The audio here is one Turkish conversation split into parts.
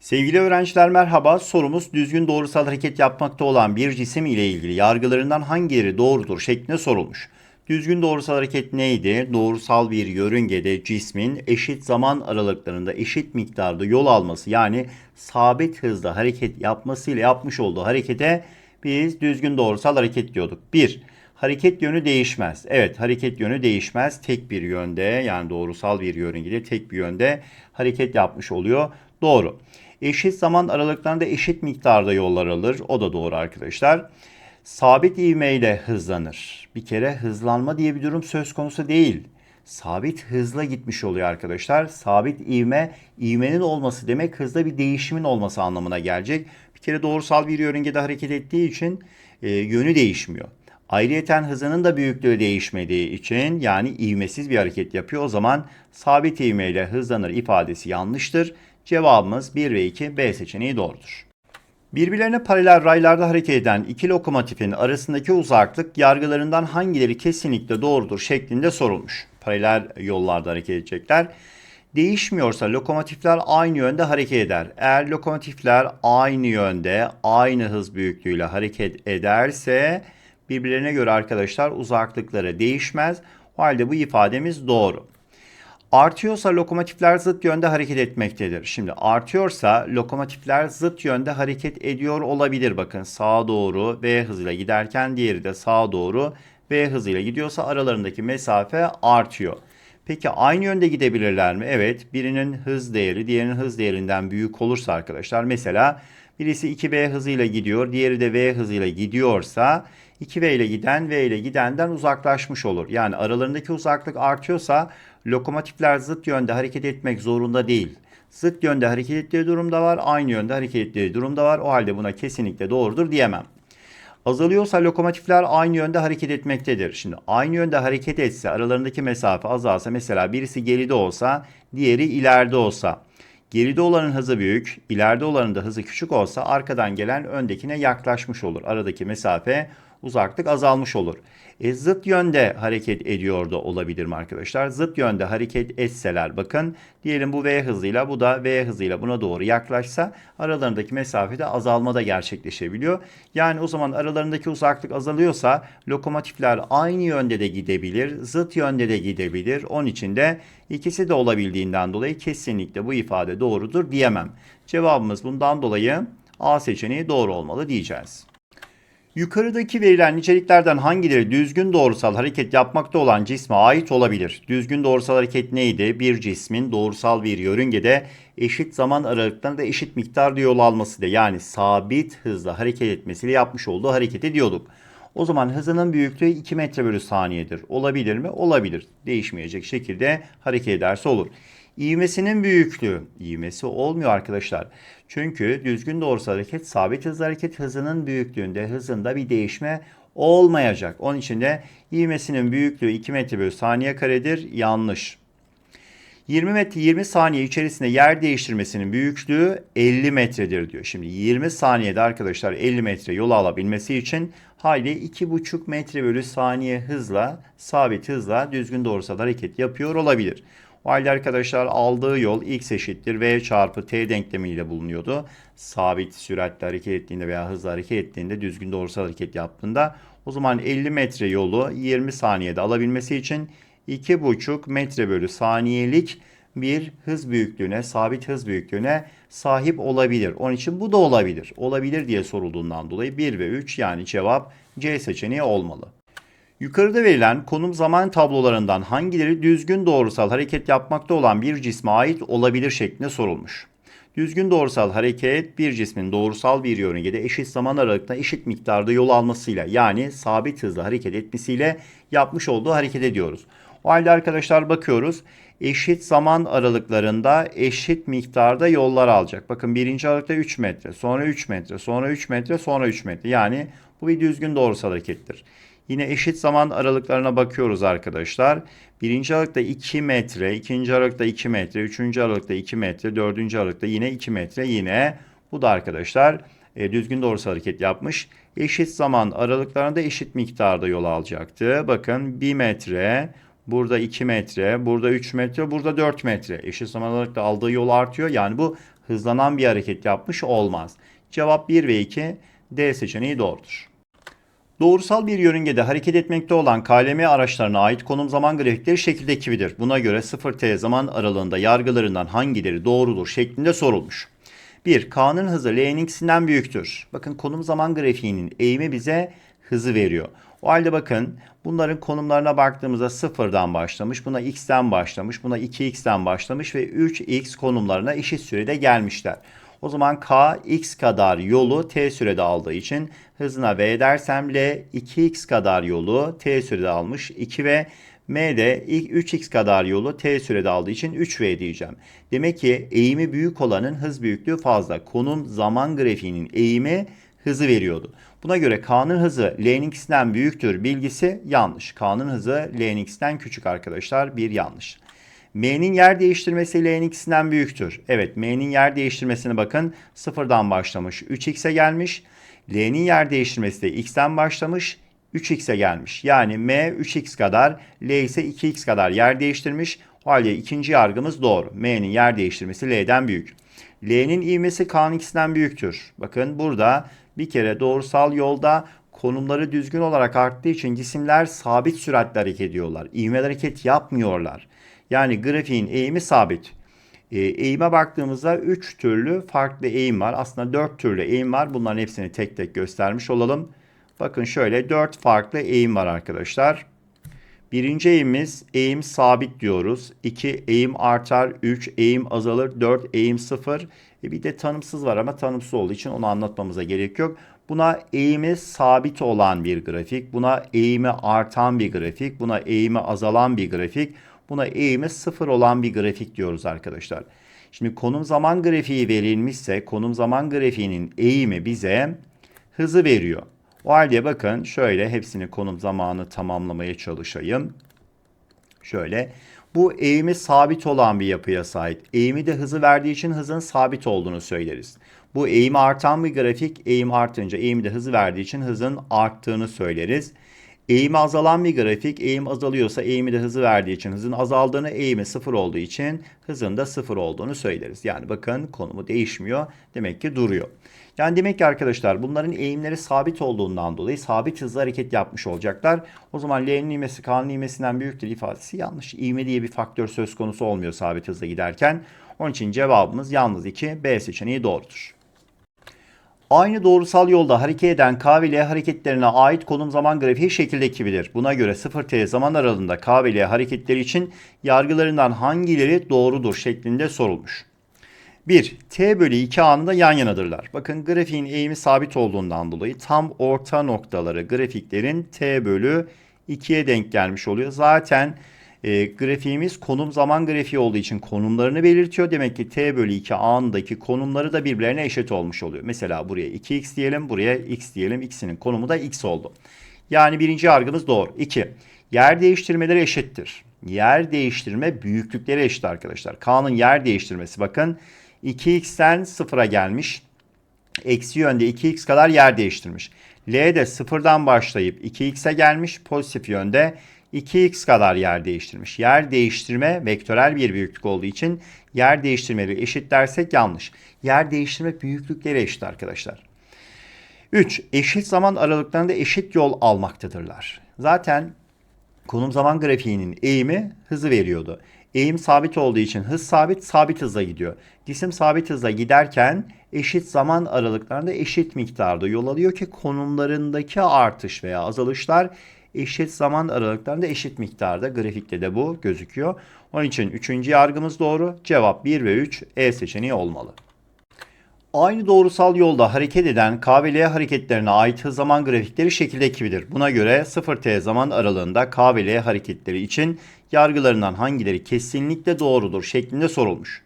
Sevgili öğrenciler merhaba. Sorumuz düzgün doğrusal hareket yapmakta olan bir cisim ile ilgili yargılarından hangileri doğrudur şeklinde sorulmuş. Düzgün doğrusal hareket neydi? Doğrusal bir yörüngede cismin eşit zaman aralıklarında eşit miktarda yol alması yani sabit hızda hareket yapmasıyla yapmış olduğu harekete biz düzgün doğrusal hareket diyorduk. 1. Hareket yönü değişmez. Evet hareket yönü değişmez. Tek bir yönde yani doğrusal bir yörüngede tek bir yönde hareket yapmış oluyor. Doğru. Eşit zaman aralıklarında eşit miktarda yollar alır. O da doğru arkadaşlar. Sabit ivmeyle hızlanır. Bir kere hızlanma diye bir durum söz konusu değil. Sabit hızla gitmiş oluyor arkadaşlar. Sabit ivme, ivmenin olması demek hızda bir değişimin olması anlamına gelecek. Bir kere doğrusal bir yörüngede hareket ettiği için e, yönü değişmiyor. Ayrıyeten hızının da büyüklüğü değişmediği için yani ivmesiz bir hareket yapıyor. O zaman sabit ivmeyle hızlanır ifadesi yanlıştır. Cevabımız 1 ve 2 B seçeneği doğrudur. Birbirlerine paralel raylarda hareket eden iki lokomotifin arasındaki uzaklık yargılarından hangileri kesinlikle doğrudur şeklinde sorulmuş. Paralel yollarda hareket edecekler. Değişmiyorsa lokomotifler aynı yönde hareket eder. Eğer lokomotifler aynı yönde, aynı hız büyüklüğüyle hareket ederse birbirlerine göre arkadaşlar uzaklıkları değişmez. O halde bu ifademiz doğru. Artıyorsa lokomotifler zıt yönde hareket etmektedir. Şimdi artıyorsa lokomotifler zıt yönde hareket ediyor olabilir. Bakın sağa doğru V hızıyla giderken diğeri de sağa doğru V hızıyla gidiyorsa aralarındaki mesafe artıyor. Peki aynı yönde gidebilirler mi? Evet. Birinin hız değeri diğerinin hız değerinden büyük olursa arkadaşlar mesela birisi 2V hızıyla gidiyor, diğeri de V hızıyla gidiyorsa 2V ile giden V ile gidenden uzaklaşmış olur. Yani aralarındaki uzaklık artıyorsa lokomotifler zıt yönde hareket etmek zorunda değil. Zıt yönde hareket ettiği durumda var, aynı yönde hareket ettiği durumda var. O halde buna kesinlikle doğrudur diyemem. Azalıyorsa lokomotifler aynı yönde hareket etmektedir. Şimdi aynı yönde hareket etse aralarındaki mesafe azalsa mesela birisi geride olsa diğeri ileride olsa. Geride olanın hızı büyük, ileride olanın da hızı küçük olsa arkadan gelen öndekine yaklaşmış olur. Aradaki mesafe uzaklık azalmış olur. E, zıt yönde hareket ediyor da olabilir arkadaşlar? Zıt yönde hareket etseler bakın diyelim bu V hızıyla bu da V hızıyla buna doğru yaklaşsa aralarındaki mesafede azalma da gerçekleşebiliyor. Yani o zaman aralarındaki uzaklık azalıyorsa lokomotifler aynı yönde de gidebilir, zıt yönde de gidebilir. Onun için de ikisi de olabildiğinden dolayı kesinlikle bu ifade doğrudur diyemem. Cevabımız bundan dolayı A seçeneği doğru olmalı diyeceğiz. Yukarıdaki verilen niceliklerden hangileri düzgün doğrusal hareket yapmakta olan cisme ait olabilir? Düzgün doğrusal hareket neydi? Bir cismin doğrusal bir yörüngede eşit zaman aralıklarında eşit miktarda yol alması da yani sabit hızla hareket etmesiyle yapmış olduğu hareketi diyorduk. O zaman hızının büyüklüğü 2 metre bölü saniyedir. Olabilir mi? Olabilir. Değişmeyecek şekilde hareket ederse olur. İvmesinin büyüklüğü. İvmesi olmuyor arkadaşlar. Çünkü düzgün doğrusal hareket sabit hızlı hareket hızının büyüklüğünde hızında bir değişme olmayacak. Onun için de ivmesinin büyüklüğü 2 metre bölü saniye karedir. Yanlış. 20 metre 20 saniye içerisinde yer değiştirmesinin büyüklüğü 50 metredir diyor. Şimdi 20 saniyede arkadaşlar 50 metre yol alabilmesi için hayli 2,5 metre bölü saniye hızla sabit hızla düzgün doğrusal hareket yapıyor olabilir. O halde arkadaşlar aldığı yol x eşittir v çarpı t denklemiyle bulunuyordu. Sabit süratle hareket ettiğinde veya hızla hareket ettiğinde düzgün doğrusal hareket yaptığında o zaman 50 metre yolu 20 saniyede alabilmesi için 2,5 metre bölü saniyelik bir hız büyüklüğüne, sabit hız büyüklüğüne sahip olabilir. Onun için bu da olabilir. Olabilir diye sorulduğundan dolayı 1 ve 3 yani cevap C seçeneği olmalı. Yukarıda verilen konum zaman tablolarından hangileri düzgün doğrusal hareket yapmakta olan bir cisme ait olabilir şeklinde sorulmuş. Düzgün doğrusal hareket bir cismin doğrusal bir yörüngede eşit zaman aralıkta eşit miktarda yol almasıyla yani sabit hızla hareket etmesiyle yapmış olduğu hareket ediyoruz. O halde arkadaşlar bakıyoruz eşit zaman aralıklarında eşit miktarda yollar alacak. Bakın birinci aralıkta 3 metre, sonra 3 metre, sonra 3 metre, sonra 3 metre. Yani bu bir düzgün doğrusal harekettir. Yine eşit zaman aralıklarına bakıyoruz arkadaşlar. Birinci aralıkta 2 metre, ikinci aralıkta 2 metre, üçüncü aralıkta 2 metre, dördüncü aralıkta yine 2 metre yine. Bu da arkadaşlar e, düzgün doğrusal hareket yapmış. Eşit zaman aralıklarında eşit miktarda yol alacaktı. Bakın 1 metre, burada 2 metre, burada 3 metre, burada 4 metre. Eşit zaman aralıkta aldığı yol artıyor. Yani bu hızlanan bir hareket yapmış olmaz. Cevap 1 ve 2 D seçeneği doğrudur. Doğrusal bir yörüngede hareket etmekte olan KLM araçlarına ait konum zaman grafikleri şekildeki gibidir. Buna göre 0T zaman aralığında yargılarından hangileri doğrudur şeklinde sorulmuş. 1. K'nın hızı L'nin büyüktür. Bakın konum zaman grafiğinin eğimi bize hızı veriyor. O halde bakın bunların konumlarına baktığımızda sıfırdan başlamış, buna x'ten başlamış, buna 2x'ten başlamış ve 3x konumlarına eşit sürede gelmişler. O zaman k x kadar yolu t sürede aldığı için hızına v dersem L 2x kadar yolu t sürede almış 2 ve M de 3x kadar yolu t sürede aldığı için 3v diyeceğim. Demek ki eğimi büyük olanın hız büyüklüğü fazla. Konum zaman grafiğinin eğimi hızı veriyordu. Buna göre K'nın hızı L'nin x'ten büyüktür bilgisi yanlış. K'nın hızı L'nin x'ten küçük arkadaşlar bir yanlış. M'nin yer değiştirmesi L'nin x'ten büyüktür. Evet M'nin yer değiştirmesine bakın sıfırdan başlamış 3x'e gelmiş. L'nin yer değiştirmesi de x'ten başlamış 3x'e gelmiş. Yani m 3x kadar, l ise 2x kadar yer değiştirmiş. O halde ikinci yargımız doğru. m'nin yer değiştirmesi l'den büyük. L'nin ivmesi k'nın x'den büyüktür. Bakın burada bir kere doğrusal yolda konumları düzgün olarak arttığı için cisimler sabit süratle hareket ediyorlar. İvmeli hareket yapmıyorlar. Yani grafiğin eğimi sabit. E, eğime baktığımızda 3 türlü farklı eğim var. Aslında 4 türlü eğim var. Bunların hepsini tek tek göstermiş olalım. Bakın şöyle 4 farklı eğim var arkadaşlar. Birinci eğimimiz eğim sabit diyoruz. 2 eğim artar, 3 eğim azalır, 4 eğim sıfır. E bir de tanımsız var ama tanımsız olduğu için onu anlatmamıza gerek yok. Buna eğimi sabit olan bir grafik, buna eğimi artan bir grafik, buna eğimi azalan bir grafik, buna eğimi sıfır olan bir grafik diyoruz arkadaşlar. Şimdi konum zaman grafiği verilmişse konum zaman grafiğinin eğimi bize hızı veriyor. O halde bakın şöyle hepsini konum zamanı tamamlamaya çalışayım. Şöyle bu eğimi sabit olan bir yapıya sahip. Eğimi de hızı verdiği için hızın sabit olduğunu söyleriz. Bu eğimi artan bir grafik eğim artınca eğimi de hızı verdiği için hızın arttığını söyleriz. Eğimi azalan bir grafik eğim azalıyorsa eğimi de hızı verdiği için hızın azaldığını eğimi sıfır olduğu için hızın da sıfır olduğunu söyleriz. Yani bakın konumu değişmiyor demek ki duruyor. Yani demek ki arkadaşlar bunların eğimleri sabit olduğundan dolayı sabit hızlı hareket yapmış olacaklar. O zaman L'nin ivmesi K'nın ivmesinden büyüktür ifadesi yanlış. İvme diye bir faktör söz konusu olmuyor sabit hızla giderken. Onun için cevabımız yalnız 2 B seçeneği doğrudur. Aynı doğrusal yolda hareket eden K ve L hareketlerine ait konum zaman grafiği şekildeki gibidir. Buna göre 0T zaman aralığında K ve L hareketleri için yargılarından hangileri doğrudur şeklinde sorulmuş. 1. T bölü 2 anında yan yanadırlar. Bakın grafiğin eğimi sabit olduğundan dolayı tam orta noktaları grafiklerin T bölü 2'ye denk gelmiş oluyor. Zaten e, grafiğimiz konum zaman grafiği olduğu için konumlarını belirtiyor. Demek ki T bölü 2 anındaki konumları da birbirlerine eşit olmuş oluyor. Mesela buraya 2x diyelim, buraya x diyelim. İkisinin konumu da x oldu. Yani birinci yargımız doğru. 2. Yer değiştirmeleri eşittir. Yer değiştirme büyüklükleri eşit arkadaşlar. K'nın yer değiştirmesi bakın 2x'ten 0'a gelmiş. Eksi yönde 2x kadar yer değiştirmiş. L de 0'dan başlayıp 2x'e gelmiş. Pozitif yönde 2x kadar yer değiştirmiş. Yer değiştirme vektörel bir büyüklük olduğu için yer değiştirmeleri eşit dersek yanlış. Yer değiştirme büyüklükleri eşit arkadaşlar. 3. Eşit zaman aralıklarında eşit yol almaktadırlar. Zaten konum zaman grafiğinin eğimi hızı veriyordu. Eğim sabit olduğu için hız sabit, sabit hızla gidiyor. Cisim sabit hızla giderken eşit zaman aralıklarında eşit miktarda yol alıyor ki konumlarındaki artış veya azalışlar eşit zaman aralıklarında eşit miktarda. Grafikte de bu gözüküyor. Onun için üçüncü yargımız doğru. Cevap 1 ve 3 E seçeneği olmalı. Aynı doğrusal yolda hareket eden K ve L hareketlerine ait hız zaman grafikleri şekildeki gibidir. Buna göre 0T zaman aralığında K ve L hareketleri için yargılarından hangileri kesinlikle doğrudur şeklinde sorulmuş.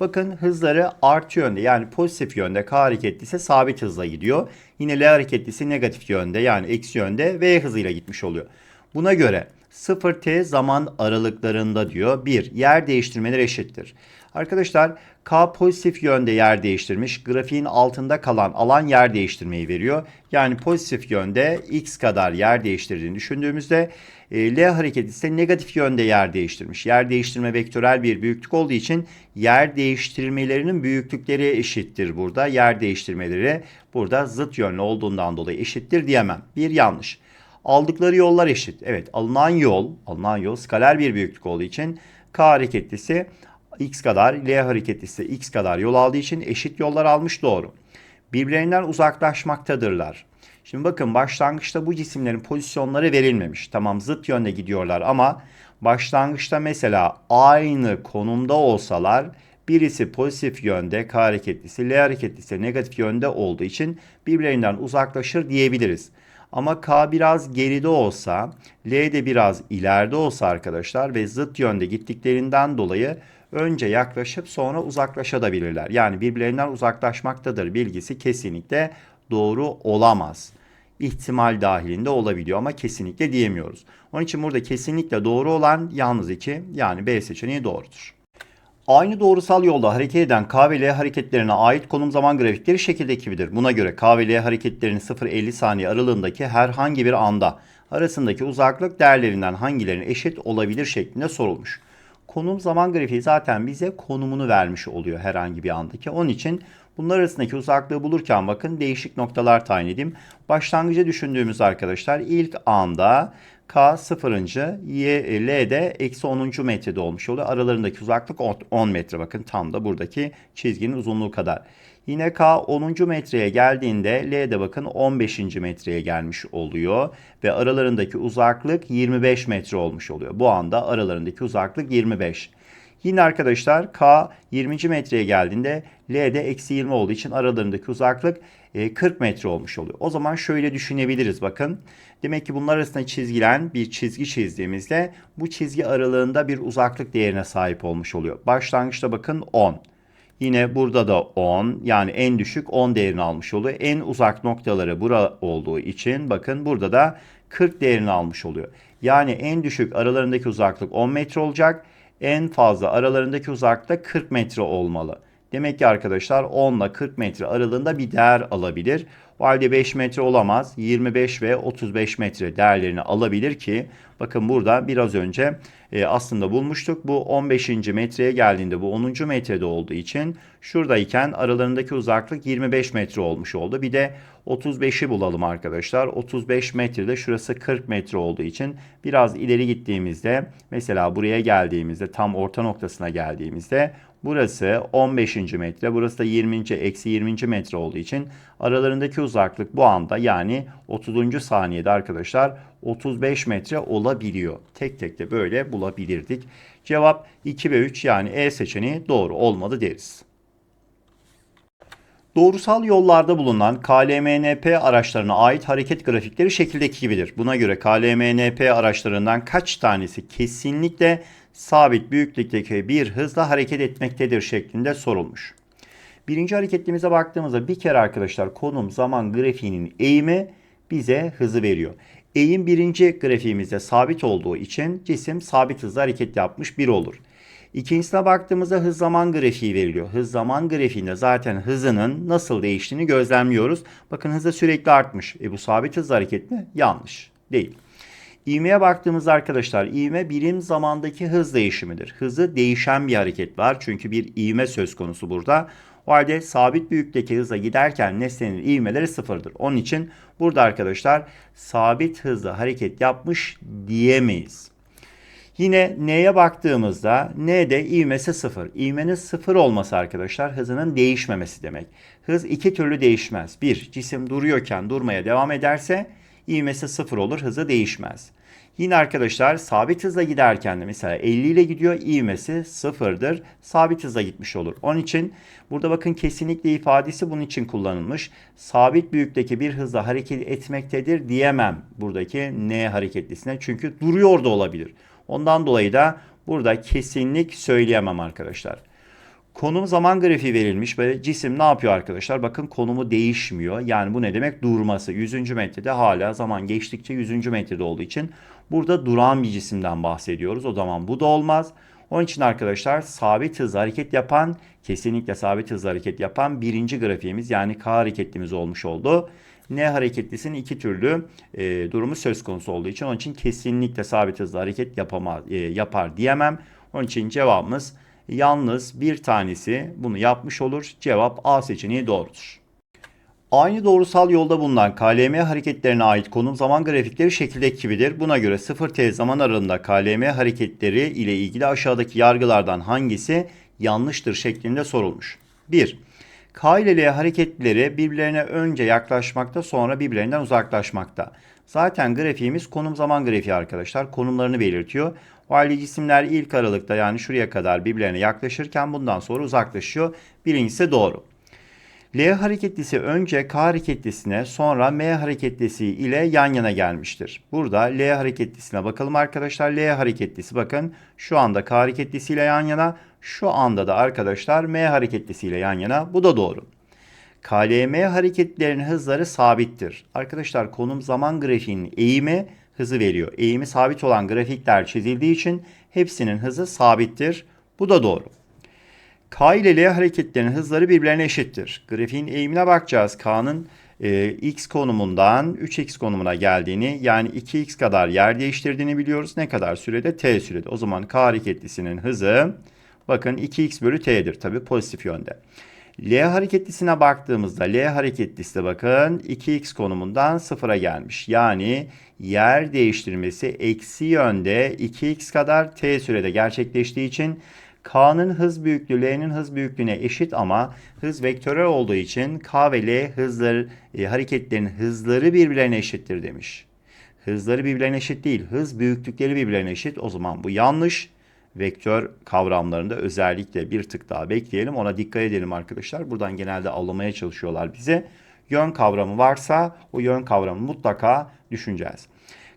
Bakın hızları artı yönde yani pozitif yönde K hareketlisi sabit hızla gidiyor. Yine L hareketlisi negatif yönde yani eksi yönde V hızıyla gitmiş oluyor. Buna göre 0T zaman aralıklarında diyor 1. Yer değiştirmeleri eşittir. Arkadaşlar K pozitif yönde yer değiştirmiş. Grafiğin altında kalan alan yer değiştirmeyi veriyor. Yani pozitif yönde x kadar yer değiştirdiğini düşündüğümüzde e, L hareketi ise negatif yönde yer değiştirmiş. Yer değiştirme vektörel bir büyüklük olduğu için yer değiştirmelerinin büyüklükleri eşittir burada. Yer değiştirmeleri burada zıt yönlü olduğundan dolayı eşittir diyemem. Bir yanlış. Aldıkları yollar eşit. Evet alınan yol, alınan yol skaler bir büyüklük olduğu için K hareketlisi x kadar, L hareketlisi x kadar yol aldığı için eşit yollar almış doğru. Birbirlerinden uzaklaşmaktadırlar. Şimdi bakın başlangıçta bu cisimlerin pozisyonları verilmemiş. Tamam zıt yönde gidiyorlar ama başlangıçta mesela aynı konumda olsalar birisi pozitif yönde K hareketlisi, L hareketlisi negatif yönde olduğu için birbirlerinden uzaklaşır diyebiliriz. Ama K biraz geride olsa, L de biraz ileride olsa arkadaşlar ve zıt yönde gittiklerinden dolayı önce yaklaşıp sonra uzaklaşabilirler. Yani birbirlerinden uzaklaşmaktadır bilgisi kesinlikle doğru olamaz. İhtimal dahilinde olabiliyor ama kesinlikle diyemiyoruz. Onun için burada kesinlikle doğru olan yalnız 2 yani B seçeneği doğrudur. Aynı doğrusal yolda hareket eden K ve L hareketlerine ait konum zaman grafikleri şekildeki gibidir. Buna göre K ve L hareketlerinin 0-50 saniye aralığındaki herhangi bir anda arasındaki uzaklık değerlerinden hangilerine eşit olabilir şeklinde sorulmuş. Konum zaman grafiği zaten bize konumunu vermiş oluyor herhangi bir andaki. Onun için bunlar arasındaki uzaklığı bulurken bakın değişik noktalar tayin edeyim. Başlangıcı düşündüğümüz arkadaşlar ilk anda K sıfırıncı, Y, L de eksi 10. metrede olmuş oluyor. Aralarındaki uzaklık 10 metre bakın tam da buradaki çizginin uzunluğu kadar. Yine K 10. metreye geldiğinde L de bakın 15. metreye gelmiş oluyor. Ve aralarındaki uzaklık 25 metre olmuş oluyor. Bu anda aralarındaki uzaklık 25. Yine arkadaşlar K 20. metreye geldiğinde L de eksi 20 olduğu için aralarındaki uzaklık 40 e, metre olmuş oluyor. O zaman şöyle düşünebiliriz bakın. Demek ki bunlar arasında çizgilen bir çizgi çizdiğimizde bu çizgi aralığında bir uzaklık değerine sahip olmuş oluyor. Başlangıçta bakın 10. Yine burada da 10 yani en düşük 10 değerini almış oluyor. En uzak noktaları bura olduğu için bakın burada da 40 değerini almış oluyor. Yani en düşük aralarındaki uzaklık 10 metre olacak. En fazla aralarındaki uzaklık 40 metre olmalı. Demek ki arkadaşlar 10 ile 40 metre aralığında bir değer alabilir. O halde 5 metre olamaz. 25 ve 35 metre değerlerini alabilir ki bakın burada biraz önce e, aslında bulmuştuk. Bu 15. metreye geldiğinde bu 10. metrede olduğu için şuradayken aralarındaki uzaklık 25 metre olmuş oldu. Bir de 35'i bulalım arkadaşlar. 35 metrede şurası 40 metre olduğu için biraz ileri gittiğimizde mesela buraya geldiğimizde tam orta noktasına geldiğimizde Burası 15. metre, burası da 20. eksi 20. metre olduğu için aralarındaki uzaklık bu anda yani 30. saniyede arkadaşlar 35 metre olabiliyor. Tek tek de böyle bulabilirdik. Cevap 2 ve 3 yani E seçeneği doğru olmalı deriz. Doğrusal yollarda bulunan KLMNP araçlarına ait hareket grafikleri şekildeki gibidir. Buna göre KLMNP araçlarından kaç tanesi kesinlikle sabit büyüklükteki bir hızla hareket etmektedir şeklinde sorulmuş. Birinci hareketimize baktığımızda bir kere arkadaşlar konum zaman grafiğinin eğimi bize hızı veriyor. Eğim birinci grafiğimizde sabit olduğu için cisim sabit hızla hareket yapmış bir olur. İkincisine baktığımızda hız zaman grafiği veriliyor. Hız zaman grafiğinde zaten hızının nasıl değiştiğini gözlemliyoruz. Bakın hızı sürekli artmış. E bu sabit hızla hareket mi? Yanlış. Değil. İğmeye baktığımızda arkadaşlar ivme birim zamandaki hız değişimidir. Hızı değişen bir hareket var. Çünkü bir ivme söz konusu burada. O halde sabit büyüklükteki hıza giderken nesnenin ivmeleri sıfırdır. Onun için burada arkadaşlar sabit hızla hareket yapmış diyemeyiz. Yine N'ye baktığımızda N'de ivmesi sıfır. İvmenin sıfır olması arkadaşlar hızının değişmemesi demek. Hız iki türlü değişmez. Bir, cisim duruyorken durmaya devam ederse ivmesi sıfır olur, hızı değişmez. Yine arkadaşlar sabit hızla giderken de mesela 50 ile gidiyor ivmesi sıfırdır. Sabit hızla gitmiş olur. Onun için burada bakın kesinlikle ifadesi bunun için kullanılmış. Sabit büyüklükteki bir hızla hareket etmektedir diyemem buradaki N hareketlisine. Çünkü duruyor da olabilir. Ondan dolayı da burada kesinlik söyleyemem arkadaşlar. Konum zaman grafiği verilmiş ve cisim ne yapıyor arkadaşlar? Bakın konumu değişmiyor. Yani bu ne demek? Durması. 100. metrede hala zaman geçtikçe 100. metrede olduğu için burada duran bir cisimden bahsediyoruz. O zaman bu da olmaz. Onun için arkadaşlar sabit hızla hareket yapan, kesinlikle sabit hızla hareket yapan birinci grafiğimiz yani K hareketlimiz olmuş oldu. N hareketlisinin iki türlü e, durumu söz konusu olduğu için onun için kesinlikle sabit hızla hareket yapamaz, e, yapar diyemem. Onun için cevabımız yalnız bir tanesi bunu yapmış olur. Cevap A seçeneği doğrudur. Aynı doğrusal yolda bulunan KLM hareketlerine ait konum zaman grafikleri şekildeki gibidir. Buna göre 0T zaman aralığında KLM hareketleri ile ilgili aşağıdaki yargılardan hangisi yanlıştır şeklinde sorulmuş. 1. K ile L hareketleri birbirlerine önce yaklaşmakta sonra birbirlerinden uzaklaşmakta. Zaten grafiğimiz konum zaman grafiği arkadaşlar. Konumlarını belirtiyor. O halde cisimler ilk aralıkta yani şuraya kadar birbirlerine yaklaşırken bundan sonra uzaklaşıyor. Birincisi doğru. L hareketlisi önce K hareketlisine sonra M hareketlisi ile yan yana gelmiştir. Burada L hareketlisine bakalım arkadaşlar. L hareketlisi bakın şu anda K hareketlisi ile yan yana. Şu anda da arkadaşlar M hareketlisi ile yan yana. Bu da doğru. KLM hareketlerinin hızları sabittir. Arkadaşlar konum zaman grafiğinin eğimi hızı veriyor. Eğimi sabit olan grafikler çizildiği için hepsinin hızı sabittir. Bu da doğru. K ile L hareketlerinin hızları birbirlerine eşittir. Grafiğin eğimine bakacağız. K'nın e, x konumundan 3x konumuna geldiğini yani 2x kadar yer değiştirdiğini biliyoruz. Ne kadar sürede? T sürede. O zaman K hareketlisinin hızı bakın 2x bölü t'dir tabi pozitif yönde. L hareketlisine baktığımızda L hareketlisi de bakın 2x konumundan sıfıra gelmiş. Yani yer değiştirmesi eksi yönde 2x kadar t sürede gerçekleştiği için K'nın hız büyüklüğü L'nin hız büyüklüğüne eşit ama hız vektörel olduğu için K ve L hızları e, hareketlerin hızları birbirlerine eşittir demiş. Hızları birbirlerine eşit değil. Hız büyüklükleri birbirlerine eşit. O zaman bu yanlış. Vektör kavramlarında özellikle bir tık daha bekleyelim. Ona dikkat edelim arkadaşlar. Buradan genelde almaya çalışıyorlar bize. Yön kavramı varsa o yön kavramı mutlaka düşüneceğiz.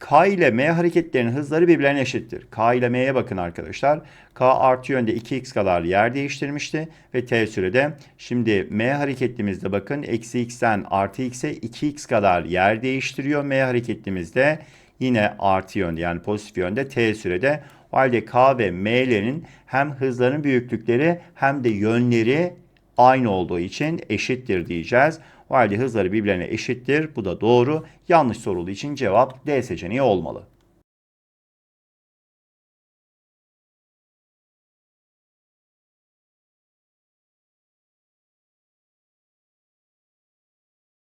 K ile M hareketlerinin hızları birbirlerine eşittir. K ile M'ye bakın arkadaşlar. K artı yönde 2x kadar yer değiştirmişti ve t sürede. Şimdi M hareketlimizde bakın eksi x'ten artı x'e 2x kadar yer değiştiriyor. M hareketlimizde yine artı yönde yani pozitif yönde t sürede. O halde K ve M'lerin hem hızların büyüklükleri hem de yönleri aynı olduğu için eşittir diyeceğiz. O hızları birbirlerine eşittir. Bu da doğru. Yanlış sorulduğu için cevap D seçeneği olmalı.